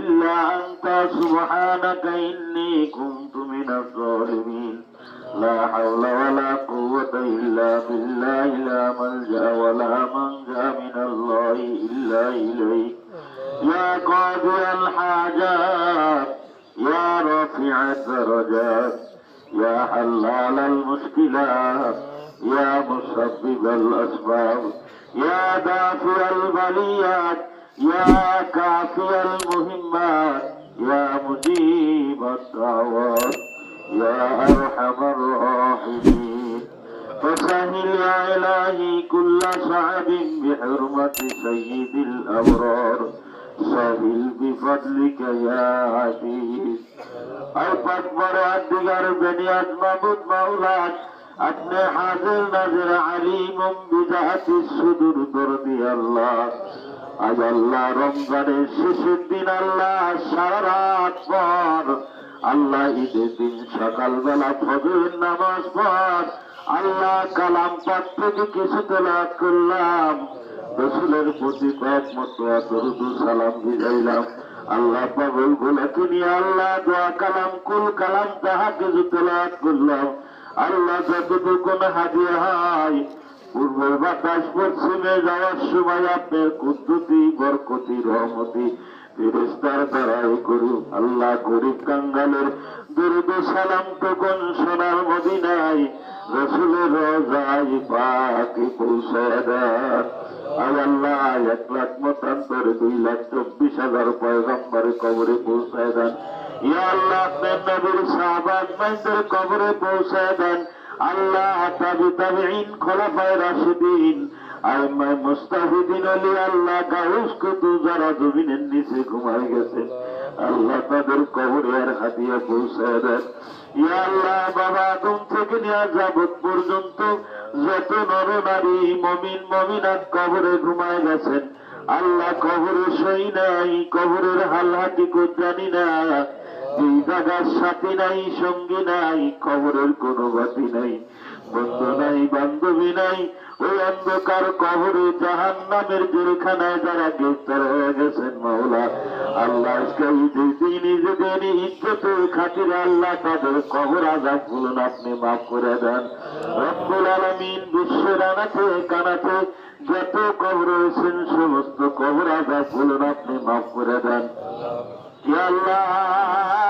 إلا أنت سبحانك إني كنت من الظالمين. لا حول ولا قوة إلا بالله لا ملجأ ولا منجأ من الله إلا إليك. يا قاضي الحاجات يا رافع الدرجات يا حلال المشكلات يا مسبب الأسباب يا دافع البليات يا كافي المهمات يا مجيب الدعوات يا أرحم الراحمين فسهل يا إلهي كل صعب بحرمة سيد الأبرار سهل بفضلك يا عزيز أربط مرات دقر بنيات مبود مولاك أن حاضر نظر عليم بذات الصدور برضي الله আজ আল্লাহ রমজানের শেষের দিন আল্লাহ সারা রাত পর আল্লাহ ঈদের দিন সকালবেলা ফজরের নামাজ পর আল্লাহ কালাম পাঠ থেকে কিছু তেলাত করলাম। রসুলের প্রতি কয়েক মতো দরুদ সালাম ভিজাইলাম আল্লাহ পাগল গুলাকে নিয়ে আল্লাহ দোয়া কালাম কুল কালাম তাহা কিছু তেলাত করলাম। আল্লাহ যতটুকু হাজির হয় পূর্বের বাতাস পশ্চিমে যাওয়ার সময় আপনার কুদ্দুতি বরকতি রহমতি ফেরেস্তার দ্বারাই করু আল্লাহ গরিব কাঙ্গালের দুরুদ সালাম তখন সোনার মদিনায় রসুলের রজাই পাকে পৌঁছায় আল্লাহ এক লাখ মতান্তরে দুই লাখ চব্বিশ হাজার পয়গম্বরে কবরে পৌঁছায় দেন ইয়া আল্লাহ আপনার নবীর সাহাবাদ মাইন্দের কবরে পৌঁছায় দেন। যাবত পর্যন্ত যত নর নারী, মমিন, মমিনাত কবরে ঘুমায় গেছেন, আল্লাহ কবরে সই নাই, কবরের হাল হাতি জানি না। এই জায়গার সাথী নাই, সঙ্গী নাই খবরের কোনো বাতি নাই। বন্ধু নাই, বান্ধবী নাই, ওই অন্ধকার কবরে জাহান নামের জেলখানায় যারা গ্রেফতার হয়ে গেছেন মাওলা। আল্লাহ নিজেদের ইজ্জত খাতিরে আল্লাহ তাদের কবর আজাব বলুন, আপনি মাফ করে দেন। রব্বুল আলমিন বিশ্বের আনাতে কানাতে যত কবর রয়েছেন, সমস্ত কবর আজাব বলুন, আপনি মাফ করে দেন। ইয়া আল্লাহ!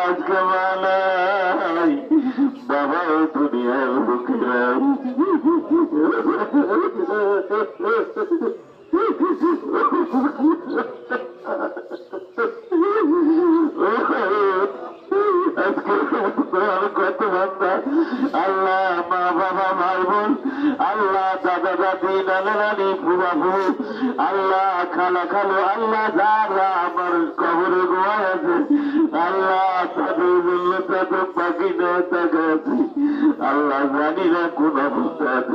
আজকে মানাই কত বান্দা আল্লাহ মা বাবা ভাই বোন আল্লাহ দাদা দাদি নানা নানি ফুবা ফু আল্লাহ খালা খালো আমার কবরে গোয়ায় আছে, আল্লাহ তাদের জন্য তাদের পাখি না তাকাছি আল্লাহ জানি না কোন আছে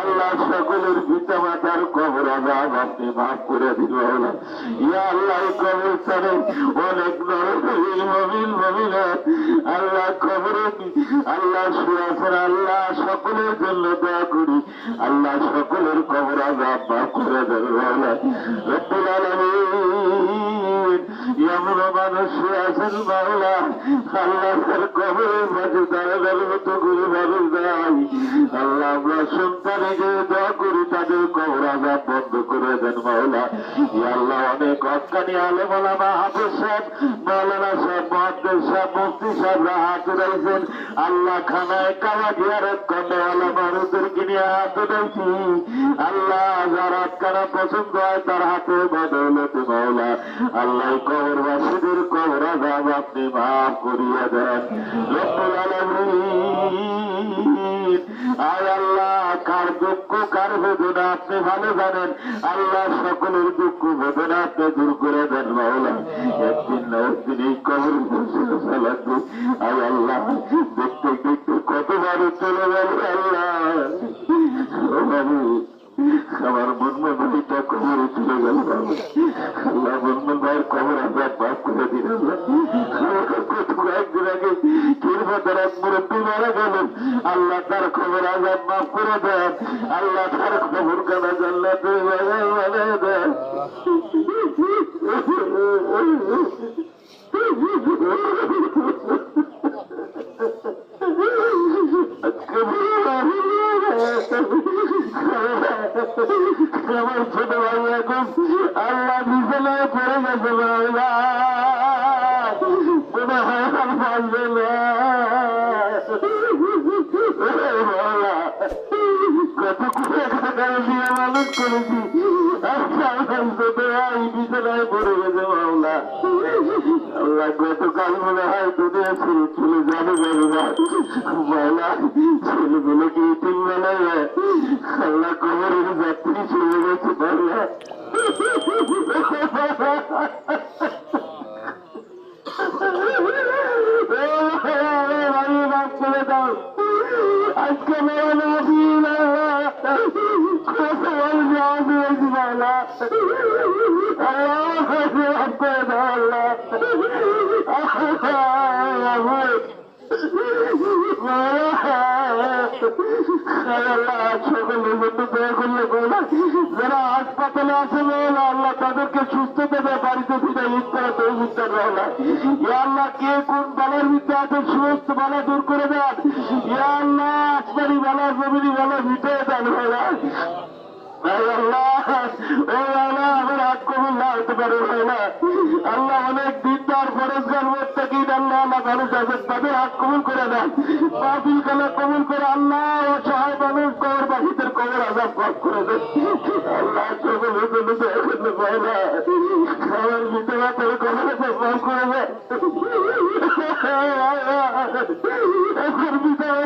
আল্লাহ সকলের পিতা মাতার কবর আজাব আপনি মাফ করে দিল। ইয়া আল্লাহ কবর স্থানে অনেক নরকবিল মমিন, মমিনাত। আল্লাহ কবরে আল্লাহ সুরাফের আল্লাহ সকলের জন্য দোয়া করি। আল্লাহ সকলের কবর আজাব মাফ করে দেন রব্বুল আলামিন। এমন কবে করে আল্লাহ আমরা সন্তানকে দোয়া করি তাদের কবর আজাব বন্ধ করে দেন মাওলা ইয়া আল্লাহ যার হাতখানা পছন্দ হয় তার হাতে বদৌলতে মাওলা আল্লাহ কবর আজাব আপনি মাফ করিয়া দেন। রব্বুল আল্লাহ, কার দুঃখ, কার বেদনা আপনি ভালো জানেন। আল্লাহ সকলের দুঃখ বেদনা আপনি দূর করে দেন একদিন একদিন এই কবর আল্লাহ, দেখতে দেখতে কতবার চলে গেল আল্লাহ। আমার মনমন ভাইটা কবরে চলে গেল আল্লাহ মনমন ভাইয়ের কবর আমরা মাফ করে দিন আল্লাহ কত কয়েকদিন আগে কিরমাতার এক মুরব্বী মারা গেলেন আল্লাহ তার খবর আজাব মাফ করে দেন আল্লাহ তার খবর কানা জান্নাতে বানিয়ে দেন আজকে আমার ছোট ভাই এখন আল্লাহ বিছানায় পড়ে গেছে বাবা মনে হয় আর বাঁচবে না বাবা, কত দিয়ে মানুষ করেছি বিছানায় পড়ে গেছে মাওলা আল্লাহ গতকাল মনে হয় যাত্রী চলে গেছে মাওলা যারা হাসপাতালে আছে আল্লাহ তাদেরকে সুস্থ দেবে বাড়িতে ফিরে ঈদ তো উত্তর রহলা আল্লাহ কে কোন বালার ভিতরে আছে সমস্ত বালা দূর করে দেন ইয়া আল্লাহ আসমানি বালা জমিনি বালা ভিতরে দেন আল্লাহ অনেক দিন তার ফরজগার মধ্যে কি আল্লাহ আল্লাহ মানুষ আছে তাদের হাত কবুল করে দেন বাতিল কালে কবুল করে আল্লাহ ও সহায় মানুষ কবর বাসীদের কবর আজাব মাফ করে দেন আল্লাহ এখন না তোর কবর করে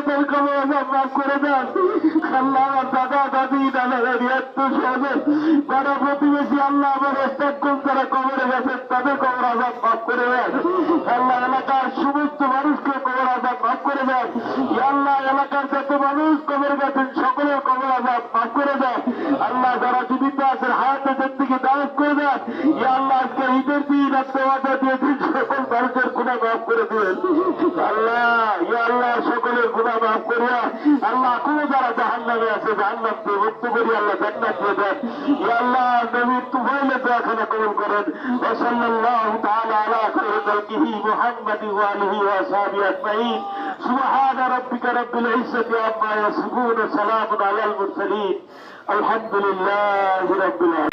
তোর কবর মাফ করে আল্লাহ আত্মীয়, স্বজন, পাড়া প্রতিবেশী, আল্লাহ আমার তারা কবরে গেছে, তাদের কবর আজাদ মাফ করে এলাকার সমস্ত মানুষকে কবর আজাদ মাফ করে দেয়। আল্লাহ, এলাকার যত মানুষ কবর গেছেন, সকলের কবর আজাদ মাফ করে দেয়। আল্লাহ যারা জীবিত আছেন, হায়াতের দিকে দাওয়াত করে দেয়। আল্লাহ, আজকে ঈদের দিন, আজকে দিয়েছেন করে দিবেন আল্লাহ ইয়া আল্লাহ সকলের গুণা মাফ করিয়া আল্লাহ কোনো যারা জাহান নামে আছে জাহান নামতে মুক্ত করি আল্লাহ জান্নাত দিয়ে দেন ইয়া আল্লাহ নবীর তুফাইলে দোয়াখানা কবুল করেন وصلى الله تعالى على خير خلقه محمد وآله وأصحابه أجمعين سبحان ربك رب العزة عما يصفون سلام على المرسلين الحمد لله رب العالمين